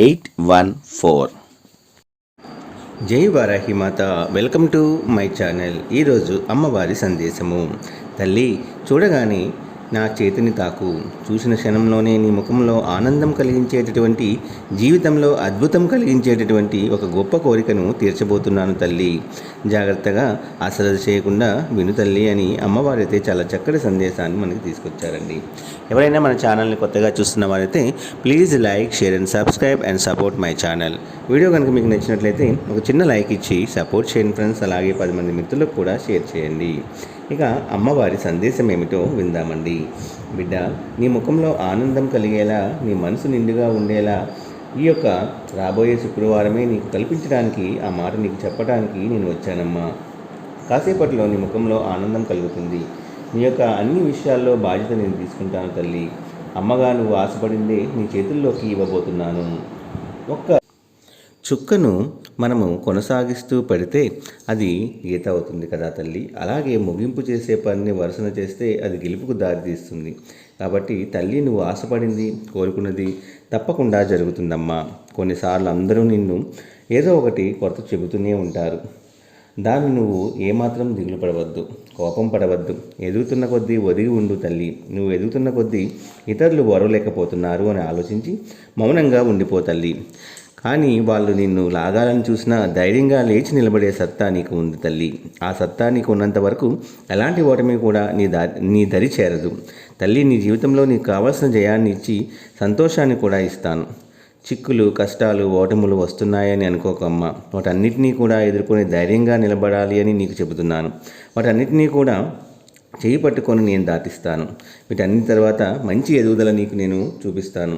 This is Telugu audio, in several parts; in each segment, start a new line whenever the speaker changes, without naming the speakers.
eight one four. జై Varahi Mata. Welcome to my channel. ఈరోజు అమ్మవారి సందేశము. తల్లి చూడగానే నా చేతిని తాకు. చూసిన క్షణంలోనే నీ ముఖంలో ఆనందం కలిగించేటటువంటి జీవితంలో అద్భుతం కలిగించేటటువంటి ఒక గొప్ప కోరికను తీర్చబోతున్నాను తల్లి. జాగ్రత్తగా అశ్రద్ధ చేయకుండా విను తల్లి అని అమ్మవారైతే చాలా చక్కటి సందేశాన్ని మనకి తీసుకొచ్చారండి. ఎవరైనా మన ఛానల్ని కొత్తగా చూస్తున్న వారైతే please like share and subscribe and support my channel. Video కనుక మీకు నచ్చినట్లయితే ఒక చిన్న లైక్ ఇచ్చి సపోర్ట్ చేయండి ఫ్రెండ్స్. అలాగే పది మంది మిత్రులకు కూడా షేర్ చేయండి. ఇక అమ్మవారి సందేశం ఏమిటో విందామండి. బిడ్డ నీ ముఖంలో ఆనందం కలిగేలా నీ మనసు నిండుగా ఉండేలా ఈ యొక్క రాబోయే శుక్రవారమే నీకు కల్పించడానికి ఆ మాట నీకు చెప్పడానికి నేను వచ్చానమ్మా. కాసేపట్లో నీ ముఖంలో ఆనందం కలుగుతుంది. నీ యొక్క అన్ని విషయాల్లో బాధ్యత నేను తీసుకుంటాను తల్లి. అమ్మగా నువ్వు ఆశపడిందే నీ చేతుల్లోకి ఇవ్వబోతున్నాను. ఒక్క చుక్కను మనము కొనసాగిస్తూ పెడితే అది గీత అవుతుంది కదా తల్లి. అలాగే ముగింపు చేసే పనిని వరుసన చేస్తే అది గెలుపుకు దారితీస్తుంది కాబట్టి తల్లి నువ్వు ఆశపడింది కోరుకున్నది తప్పకుండా జరుగుతుందమ్మా. కొన్నిసార్లు అందరూ నిన్ను ఏదో ఒకటి కొరత చెబుతూనే ఉంటారు. దాన్ని నువ్వు ఏమాత్రం దిగులు పడవద్దు కోపం పడవద్దు. ఎదుగుతున్న కొద్దీ ఒదిగి ఉండు తల్లి. నువ్వు ఎదుగుతున్న కొద్దీ ఇతరులు వరవలేకపోతున్నారు అని ఆలోచించి మౌనంగా ఉండిపో తల్లి. కానీ వాళ్ళు నిన్ను లాగాలని చూసినా ధైర్యంగా లేచి నిలబడే సత్తా నీకు ఉంది తల్లి. ఆ సత్తా నీకు ఉన్నంత వరకు ఎలాంటి ఓటమి కూడా నీ దా నీ దరి చేరదు. తల్లి నీ జీవితంలో నీకు కావాల్సిన జయాన్ని ఇచ్చి సంతోషాన్ని కూడా ఇస్తాను. చిక్కులు కష్టాలు ఓటములు వస్తున్నాయని అనుకోకమ్మ వాటన్నిటినీ కూడా ఎదుర్కొని ధైర్యంగా నిలబడాలి అని నీకు చెబుతున్నాను. వాటన్నిటినీ కూడా చేయి పట్టుకొని నేను దాటిస్తాను. వీటన్ని తర్వాత మంచి ఎదుగుదల నీకు నేను చూపిస్తాను.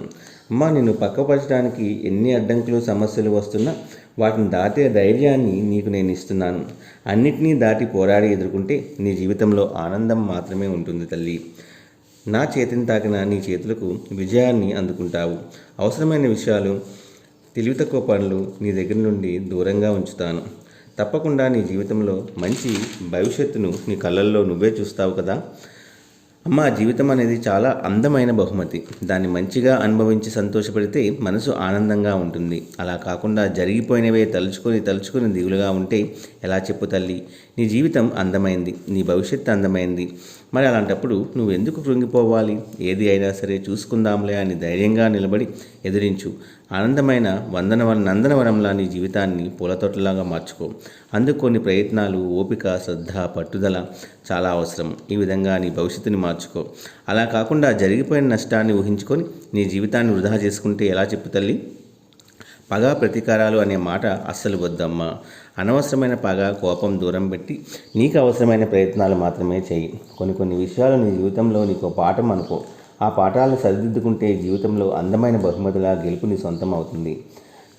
అమ్మ నిన్ను పక్కపరచడానికి ఎన్ని అడ్డంకులు సమస్యలు వస్తున్నా వాటిని దాటే ధైర్యాన్ని నీకు నేను ఇస్తున్నాను. అన్నిటినీ దాటి పోరాడి ఎదుర్కొంటే నీ జీవితంలో ఆనందం మాత్రమే ఉంటుంది తల్లి. నా చేతిని తాకిన నీ చేతులకు విజయాన్ని అందుకుంటావు. అవసరమైన విషయాలు తెలివి తక్కువ పనులు నీ దగ్గర నుండి దూరంగా ఉంచుతాను. తప్పకుండా నీ జీవితంలో మంచి భవిష్యత్తును నీ కళ్ళల్లో నువ్వే చూస్తావు కదా. అమ్మ జీవితం అనేది చాలా అందమైన బహుమతి. దాన్ని మంచిగా అనుభవించి సంతోషపడితే మనసు ఆనందంగా ఉంటుంది. అలా కాకుండా జరిగిపోయినవే తలుచుకొని తలుచుకొని దిగులుగా ఉంటే ఎలా చెప్పు తల్లి? నీ జీవితం అందమైంది. నీ భవిష్యత్తు అందమైంది. మరి అలాంటప్పుడు నువ్వు ఎందుకు కృంగిపోవాలి? ఏది అయినా సరే చూసుకుందాంలే అని ధైర్యంగా నిలబడి ఎదిరించు. ఆనందమైన వందనవ నందనవనంలా నీ జీవితాన్ని పూలతోటలాగా మార్చుకో. అందుకు కొన్ని ప్రయత్నాలు ఓపిక శ్రద్ధ పట్టుదల చాలా అవసరం. ఈ విధంగా నీ భవిష్యత్తుని మార్చుకో. అలా కాకుండా జరిగిపోయిన నష్టాన్ని ఊహించుకొని నీ జీవితాన్ని వృధా చేసుకుంటే ఎలా చెప్పు తల్లి? పగ ప్రతీకారాలు అనే మాట అస్సలు వద్దమ్మా. అనవసరమైన పగ కోపం దూరం పెట్టి నీకు అవసరమైన ప్రయత్నాలు మాత్రమే చేయి. కొన్ని కొన్ని విషయాలు నీ జీవితంలో నీకు పాఠం అనుకో. ఆ పాఠాలను సరిదిద్దుకుంటే జీవితంలో అందమైన బహుమతిలా గెలుపు నీ సొంతం అవుతుంది.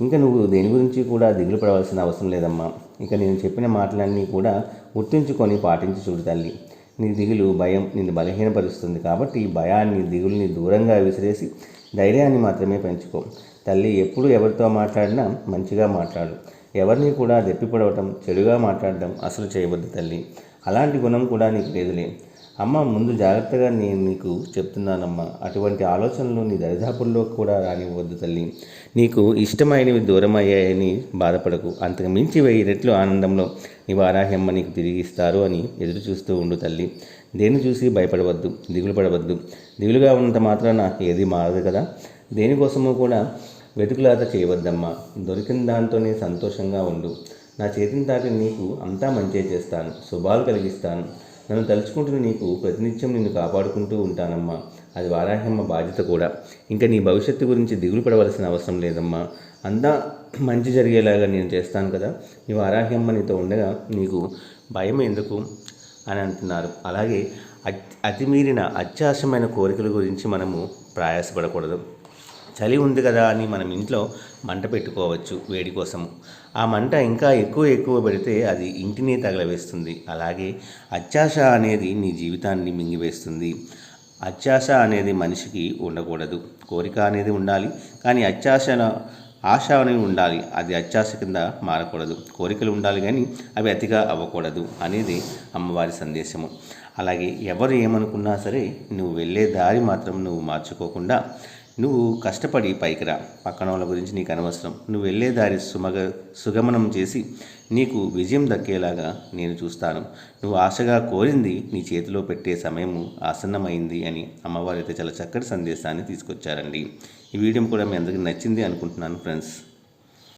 ఇంకా నువ్వు దేని గురించి కూడా దిగులు పడవలసిన అవసరం లేదమ్మా. ఇంకా నేను చెప్పిన మాటలన్నీ కూడా గుర్తుంచుకొని పాటించి చూడు తల్లి. నీ దిగులు భయం నిన్ను బలహీనపరుస్తుంది కాబట్టి ఈ భయాన్ని దిగుల్ని దూరంగా విసిరేసి ధైర్యాన్ని మాత్రమే పెంచుకో. తల్లి ఎప్పుడు ఎవరితో మాట్లాడినా మంచిగా మాట్లాడు. ఎవరిని కూడా దెప్పిపడవటం చెడుగా మాట్లాడడం అసలు చేయవద్దు తల్లి. అలాంటి గుణం కూడా నీకు లేదులే. అమ్మ ముందు జాగ్రత్తగా నేను నీకు చెప్తున్నానమ్మా. అటువంటి ఆలోచనలు నీ దరిదాపుల్లో కూడా రానివ్వద్దు తల్లి. నీకు ఇష్టమైనవి దూరం అయ్యాయని బాధపడకు. అంతకు మించి వెయ్యి రెట్లు ఆనందంలో నీ వారాహ్యమ్మ నీకు తిరిగి ఇస్తారు అని ఎదురు చూస్తూ ఉండు తల్లి. దేన్ని చూసి భయపడవద్దు దిగులు పడవద్దు. దిగులుగా ఉన్నంత మాత్రాన ఏది మారదు కదా. దేనికోసము కూడా వెతుకులాట చేయవద్దమ్మా. దొరికిన దాంతోనే సంతోషంగా ఉండు. నా చేతిని తాకి నీకు అంతా మంచి చేస్తాను. శుభాలు కలిగిస్తాను. నన్ను తలుచుకుంటున్న నీకు ప్రతినిత్యం నిన్ను కాపాడుకుంటూ ఉంటానమ్మా. అది వారాహ్యమ్మ బాధ్యత కూడా. ఇంకా నీ భవిష్యత్తు గురించి దిగులు పడవలసిన అవసరం లేదమ్మా. అంతా మంచి జరిగేలాగా నేను చేస్తాను కదా. నీ వారాహ్యమ్మ నీతో ఉండగా నీకు భయం ఎందుకు? అని అంటున్నారు. అలాగే అతి అతిమీరిన అత్యాశమైన కోరికల గురించి మనము ప్రయాసపడకూడదు. చలి ఉంది కదా అని మనం ఇంట్లో మంట పెట్టుకోవచ్చు వేడి కోసము. ఆ మంట ఇంకా ఎక్కువ ఎక్కువ పెడితే అది ఇంటిని తగలవేస్తుంది. అలాగే అత్యాశ అనేది నీ జీవితాన్ని మింగివేస్తుంది. అత్యాశ అనేది మనిషికి ఉండకూడదు. కోరిక అనేది ఉండాలి. కానీ అత్యాశన ఆశ అనేవి ఉండాలి. అది అత్యాశ కింద మారకూడదు. కోరికలు ఉండాలి కానీ అవి అతిగా అవ్వకూడదు అనేది అమ్మవారి సందేశము. అలాగే ఎవరు ఏమనుకున్నా సరే నువ్వు వెళ్ళే దారి మాత్రం నువ్వు మార్చుకోకుండా నువ్వు కష్టపడి పైకిరా పక్కన వాళ్ళ గురించి నీకు అనవసరం. నువ్వు వెళ్ళే దారి సుమగ సుగమనం చేసి నీకు విజయం దక్కేలాగా నేను చూస్తాను. నువ్వు ఆశగా కోరింది నీ చేతిలో పెట్టే సమయము ఆసన్నమైంది అని అమ్మవారు అయితే చాలా చక్కటి సందేశాన్ని తీసుకొచ్చారండి. ఈ వీడియో కూడా మీ అందరికీ నచ్చింది అనుకుంటున్నాను ఫ్రెండ్స్.